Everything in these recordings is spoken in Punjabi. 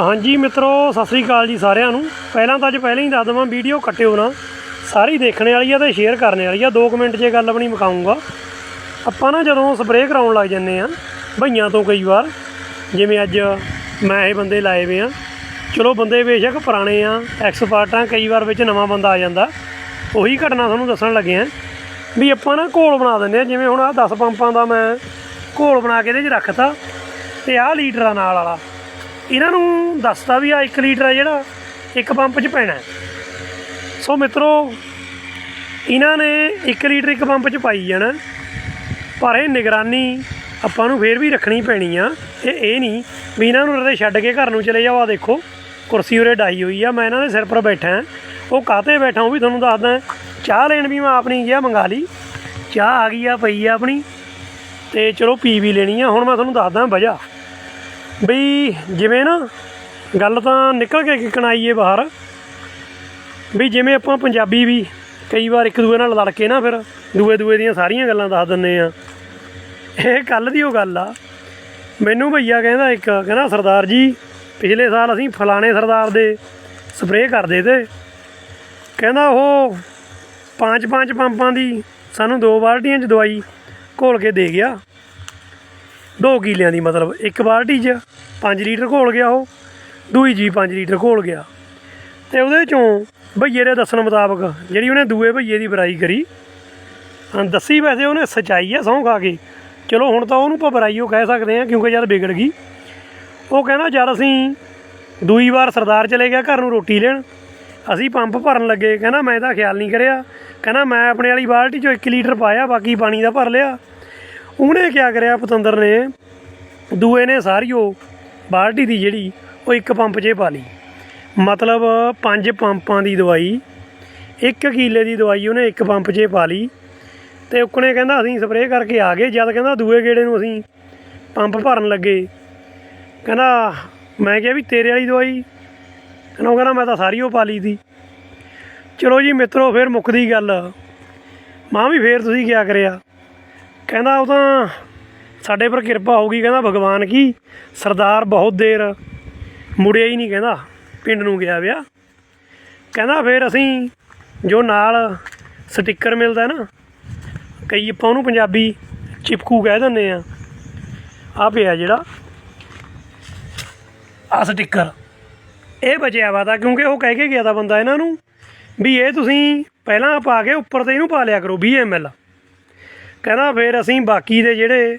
ਹਾਂਜੀ ਮਿੱਤਰੋ, ਸਤਿ ਸ੍ਰੀ ਅਕਾਲ ਜੀ ਸਾਰਿਆਂ ਨੂੰ। ਪਹਿਲਾਂ ਤਾਂ ਅੱਜ ਪਹਿਲਾਂ ਹੀ ਦੱਸ ਦਵਾਂ, ਵੀਡੀਓ ਕੱਟਿਓ ਨਾ। ਸਾਰੀ ਦੇਖਣ ਵਾਲੀ ਆ ਤੇ ਸ਼ੇਅਰ ਕਰਨ ਵਾਲੀ ਆ। 2 ਮਿੰਟ 'ਚ ਇਹ ਗੱਲ ਆਪਣੀ ਮੁਕਾਉਂਗਾ ਆਪਾਂ ਨਾ ਜਦੋਂ ਸਪਰੇਅ ਕਰਾਉਣ ਲੱਗ ਜੰਨੇ ਆ ਭਈਆਂ ਤੋਂ ਕਈ ਵਾਰ, ਜਿਵੇਂ ਅੱਜ ਮੈਂ ਇਹ ਬੰਦੇ ਲਾਏ ਵੇ ਆ। ਚਲੋ ਬੰਦੇ ਬੇਸ਼ੱਕ ਪੁਰਾਣੇ ਆ ਐਕਸਪਰਟ ਆ ਕਈ ਵਾਰ ਵਿੱਚ ਨਵਾਂ ਬੰਦਾ ਆ ਜਾਂਦਾ। ਉਹੀ ਘਟਨਾ ਤੁਹਾਨੂੰ ਦੱਸਣ ਲੱਗੇ ਆ ਵੀ ਆਪਾਂ ਨਾ ਘੋਲ ਬਣਾ ਦਿੰਦੇ ਆ। ਜਿਵੇਂ ਹੁਣ ਆ 10 ਪੰਪਾਂ ਦਾ ਮੈਂ ਘੋਲ ਬਣਾ ਕੇ ਇਹਦੇ 'ਚ ਰੱਖਤਾ ਤੇ ਆਹ ਲੀਟਰ ਆ ਨਾਲ ਵਾਲਾ। ਇਹਨਾਂ ਨੂੰ ਦੱਸਦਾ ਵੀ ਆ 1 ਲੀਟਰ ਆ ਜਿਹੜਾ ਇੱਕ ਪੰਪ 'ਚ ਪੈਣਾ ਸੋ ਮਿੱਤਰੋ, ਇਹਨਾਂ ਨੇ 1 ਲੀਟਰ ਇੱਕ ਪੰਪ 'ਚ ਪਾਈ ਜਾਣਾ। ਪਰ ਇਹ ਨਿਗਰਾਨੀ ਆਪਾਂ ਨੂੰ ਫੇਰ ਵੀ ਰੱਖਣੀ ਪੈਣੀ ਆ। ਇਹ ਇਹ ਨਹੀਂ ਵੀ ਇਹਨਾਂ ਨੂੰ ਰਦੇ ਛੱਡ ਕੇ ਘਰ ਨੂੰ ਚਲੇ ਜਾਓ। ਆ ਦੇਖੋ, ਕੁਰਸੀ ਉਰੇ ਡਾਈ ਹੋਈ ਆ। ਮੈਂ ਇਹਨਾਂ ਦੇ ਸਿਰ ਪਰ ਬੈਠਾ ਉਹ ਕਾਤੇ ਬੈਠਾ ਉਹ ਵੀ ਤੁਹਾਨੂੰ ਦੱਸਦਾ ਚਾਹ ਲੈਣ ਵੀ ਮੈਂ ਆਪਣੀ ਗਿਆ ਮੰਗਾ ਲਈ। ਚਾਹ ਆ ਗਈ ਆ, ਪਈ ਆ ਆਪਣੀ। ਤੇ ਚਲੋ ਪੀ ਵੀ ਲੈਣੀ ਆ। ਹੁਣ ਮੈਂ ਤੁਹਾਨੂੰ ਦੱਸਦਾ ਵਜ੍ਹਾ ਬਈ ਜਿਵੇਂ ਨਾ ਗੱਲ ਤਾਂ ਨਿਕਲ ਕੇ ਕਿਕਣ ਬਾਹਰ। ਵੀ ਜਿਵੇਂ ਆਪਾਂ ਪੰਜਾਬੀ ਵੀ ਕਈ ਵਾਰ ਇੱਕ ਦੂਏ ਨਾਲ ਲੜ ਕੇ ਨਾ ਫਿਰ ਦੂਏ ਦੂਏ ਦੀਆਂ ਸਾਰੀਆਂ ਗੱਲਾਂ ਦੱਸ ਦਿੰਨੇ ਆ। ਇਹ ਕੱਲ ਦੀ ਉਹ ਗੱਲ ਆ। ਮੈਨੂੰ ਭਈਆ ਕਹਿੰਦਾ ਇੱਕ, ਕਹਿੰਦਾ ਸਰਦਾਰ ਜੀ, ਪਿਛਲੇ ਸਾਲ ਅਸੀਂ ਫਲਾਣੇ ਸਰਦਾਰ ਦੇ ਸਪਰੇਅ ਕਰਦੇ ਤੇ ਕਹਿੰਦਾ ਉਹ ਪੰਜ ਪੰਜ ਪੰਪਾਂ ਦੀ ਸਾਨੂੰ ਦੋ ਬਾਲਟੀਆਂ 'ਚ ਦਵਾਈ ਘੋਲ ਕੇ ਦੇ ਗਿਆ। ਦੋ ਕਿੱਲਿਆਂ ਦੀ ਮਤਲਬ ਇੱਕ ਬਾਲਟੀ 'ਚ 5 ਲੀਟਰ ਘੋਲ ਗਿਆ ਉਹ, ਦੂਈ ਜੀ 5 ਲੀਟਰ ਘੋਲ ਗਿਆ। ਤੇ ਉਹਦੇ ਚੋਂ ਭਈਏ ਦੇ ਦੱਸਣ ਮੁਤਾਬਕ ਜਿਹੜੀ ਉਹਨੇ ਦੂਏ ਭਈਏ ਦੀ ਬੁਰਾਈ ਕਰੀ ਦੱਸੀ ਵੈਸੇ ਉਹਨੇ ਸਚਾਈ ਆ, ਸਹੁੰ ਖਾ ਕੇ। ਚਲੋ ਹੁਣ ਤਾਂ ਉਹਨੂੰ ਆਪਾਂ ਬੁਰਾਈ ਉਹ ਕਹਿ ਸਕਦੇ ਆ ਕਿਉਂਕਿ ਜਦ ਵਿਗੜ ਗਈ। ਉਹ ਕਹਿੰਦਾ, ਜਦ ਅਸੀਂ ਦੂਈ ਵਾਰ ਸਰਦਾਰ ਚਲੇ ਗਿਆ ਘਰ ਨੂੰ ਰੋਟੀ ਲੈਣ, ਅਸੀਂ ਪੰਪ ਭਰਨ ਲੱਗੇ। ਕਹਿੰਦਾ, ਮੈਂ ਇਹਦਾ ਖਿਆਲ ਨਹੀਂ ਕਰਿਆ। ਕਹਿੰਦਾ, ਮੈਂ ਆਪਣੇ ਵਾਲੀ ਬਾਲਟੀ 'ਚੋਂ 1 ਲੀਟਰ ਪਾਇਆ, ਬਾਕੀ ਪਾਣੀ ਦਾ ਭਰ ਲਿਆ। ਉਹਨੇ ਕਿਆ ਕਰਿਆ ਪਤੰਦਰ ਨੇ? ਦੂਏ ਨੇ ਸਾਰੀ ਉਹ ਬਾਲਟੀ ਦੀ ਜਿਹੜੀ, ਉਹ ਇੱਕ ਪੰਪ 'ਚ ਪਾ ਲਈ। ਮਤਲਬ ਪੰਜ ਪੰਪਾਂ ਦੀ ਦਵਾਈ, ਇੱਕ ਕਿੱਲੇ ਦੀ ਦਵਾਈ ਉਹਨੇ ਇੱਕ ਪੰਪ 'ਚ ਪਾ ਲਈ। ਤੇ ਉਕਣੇ ਕਹਿੰਦਾ, ਅਸੀਂ ਸਪਰੇਅ ਕਰਕੇ ਆ ਗਏ। ਜਦ ਕਹਿੰਦਾ, ਦੂਏ ਗੇੜੇ ਨੂੰ ਅਸੀਂ ਪੰਪ ਭਰਨ ਲੱਗੇ। ਕਹਿੰਦਾ, ਮੈਂ ਕਿਹਾ ਵੀ ਤੇਰੇ ਵਾਲੀ ਦਵਾਈ? ਕਹਿੰਦਾ, ਉਹ ਕਹਿੰਦਾ, ਮੈਂ ਤਾਂ ਸਾਰੀ ਉਹ ਪਾ ਲਈ ਸੀ। ਚਲੋ ਜੀ ਮਿੱਤਰੋ, ਫਿਰ ਮੁੱਕਦੀ ਗੱਲ। ਮਾਂ ਵੀ ਫੇਰ ਤੁਸੀਂ ਕਿਆ ਕਰਿਆ? ਕਹਿੰਦਾ ਉਹ ਤਾਂ ਸਾਡੇ ਪਰ ਕਿਰਪਾ ਹੋਊਗੀ, ਕਹਿੰਦਾ ਭਗਵਾਨ ਕੀ? ਸਰਦਾਰ ਬਹੁਤ ਦੇਰ ਮੁੜਿਆ ਹੀ ਨਹੀਂ ਕਹਿੰਦਾ, ਪਿੰਡ ਨੂੰ ਗਿਆ ਵਿਆ ਕਹਿੰਦਾ ਫਿਰ ਅਸੀਂ ਜੋ ਨਾਲ ਸਟicker ਮਿਲਦਾ ਨਾ, ਕਈ ਆਪਾਂ ਉਹਨੂੰ ਪੰਜਾਬੀ ਚਿਪਕੂ ਕਹਿ ਦਿੰਦੇ ਆ। ਆ ਪਿਆ ਜਿਹੜਾ ਆ ਸਟicker ਇਹ ਬਚਿਆ ਵਾ ਤਾਂ, ਕਿਉਂਕਿ ਉਹ ਕਹਿ ਕੇ ਗਿਆ ਤਾਂ ਬੰਦਾ ਇਹਨਾਂ ਨੂੰ ਵੀ ਇਹ ਤੁਸੀਂ ਪਹਿਲਾਂ ਪਾ ਕੇ ਉੱਪਰ ਤੇ ਇਹਨੂੰ ਪਾ ਲਿਆ ਕਰੋ 20 ml ਕਹਿੰਦਾ ਫਿਰ ਅਸੀਂ ਬਾਕੀ ਦੇ ਜਿਹੜੇ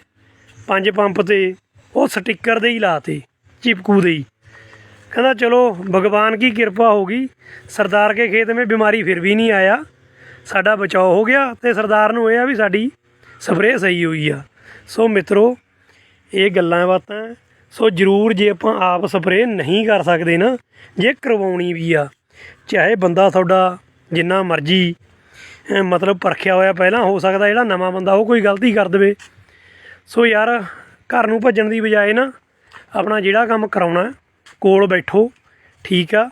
ਪੰਜ ਪੰਪ ਤੇ, ਉਹ ਸਟicker ਦੇ ਹੀ ਲਾਤੇ, ਚਿਪਕੂ ਦੇ ਹੀ। ਕਹਿੰਦਾ ਚਲੋ, ਭਗਵਾਨ ਕੀ ਕਿਰਪਾ ਹੋ ਗਈ। ਸਰਦਾਰ ਕੇ ਖੇਤ ਮੇ ਬਿਮਾਰੀ ਫਿਰ ਵੀ ਨਹੀਂ ਆਇਆ। ਸਾਡਾ ਬਚਾਓ ਹੋ ਗਿਆ ਤੇ ਸਰਦਾਰ ਨੂੰ ਇਹ ਆ ਵੀ ਸਾਡੀ ਸਪਰੇਅ ਸਹੀ ਹੋਈ ਆ। ਸੋ ਮਿੱਤਰੋ, ਇਹ ਗੱਲਾਂ ਬਾਤਾਂ, ਸੋ ਜ਼ਰੂਰ ਜੇ ਆਪਾਂ ਆਪ ਸਪਰੇਅ ਨਹੀਂ ਕਰ ਸਕਦੇ ਨਾ, ਜੇ ਕਰਵਾਉਣੀ ਵੀ ਆ, ਚਾਹੇ ਬੰਦਾ ਤੁਹਾਡਾ ਜਿੰਨਾ ਮਰਜ਼ੀ ਮਤਲਬ ਪਰਖਿਆ ਹੋਇਆ ਪਹਿਲਾਂ, ਹੋ ਸਕਦਾ ਜਿਹੜਾ ਨਵਾਂ ਬੰਦਾ ਉਹ ਕੋਈ ਗਲਤੀ ਕਰ ਦੇਵੇ। ਸੋ ਯਾਰ, ਘਰ ਨੂੰ ਭੱਜਣ ਦੀ ਬਜਾਏ ਨਾ ਆਪਣਾ ਜਿਹੜਾ ਕੰਮ ਕਰਾਉਣਾ, ਕੋਲ ਬੈਠੋ, ਠੀਕ ਆ।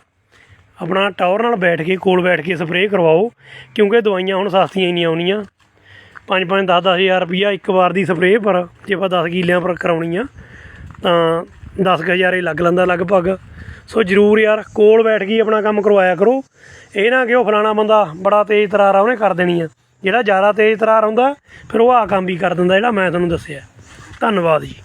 ਆਪਣਾ ਟਾਵਰ ਨਾਲ ਬੈਠ ਕੇ, ਕੋਲ ਬੈਠ ਕੇ ਸਪਰੇਅ ਕਰਵਾਓ, ਕਿਉਂਕਿ ਦਵਾਈਆਂ ਹੁਣ ਸਸਤੀਆਂ ਹੀ ਨਹੀਂ ਆਉਣੀਆਂ। 5-5 10-10 ਹਜ਼ਾਰ ਰੁਪਈਆ ਇੱਕ ਵਾਰ ਦੀ ਸਪਰੇਅ ਪਰ, ਜੇ ਆਪਾਂ 10 ਕਿੱਲਿਆਂ ਪਰ ਕਰਾਉਣੀ ਆ, ਤਾਂ 10 ਕੁ ਹਜ਼ਾਰ ਹੀ ਲੱਗ ਲੈਂਦਾ ਲਗਭਗ। ਸੋ ਜ਼ਰੂਰ ਯਾਰ, ਕੋਲ ਬੈਠ ਕੇ ਆਪਣਾ ਕੰਮ ਕਰਵਾਇਆ ਕਰੋ। ਇਹ ਨਾ ਕਿ ਉਹ ਫਲਾਣਾ ਬੰਦਾ ਬੜਾ ਤੇਜ਼ ਤਰਾਰ ਆ, ਉਹਨੇ ਕਰ ਦੇਣੀ ਆ। ਜਿਹੜਾ ਜ਼ਿਆਦਾ ਤੇਜ਼ ਤਰਾਰ ਹੁੰਦਾ ਫਿਰ ਉਹ ਆ ਕੰਮ ਵੀ ਕਰ ਦਿੰਦਾ, ਜਿਹੜਾ ਮੈਂ ਤੁਹਾਨੂੰ ਦੱਸਿਆ। ਧੰਨਵਾਦ ਜੀ।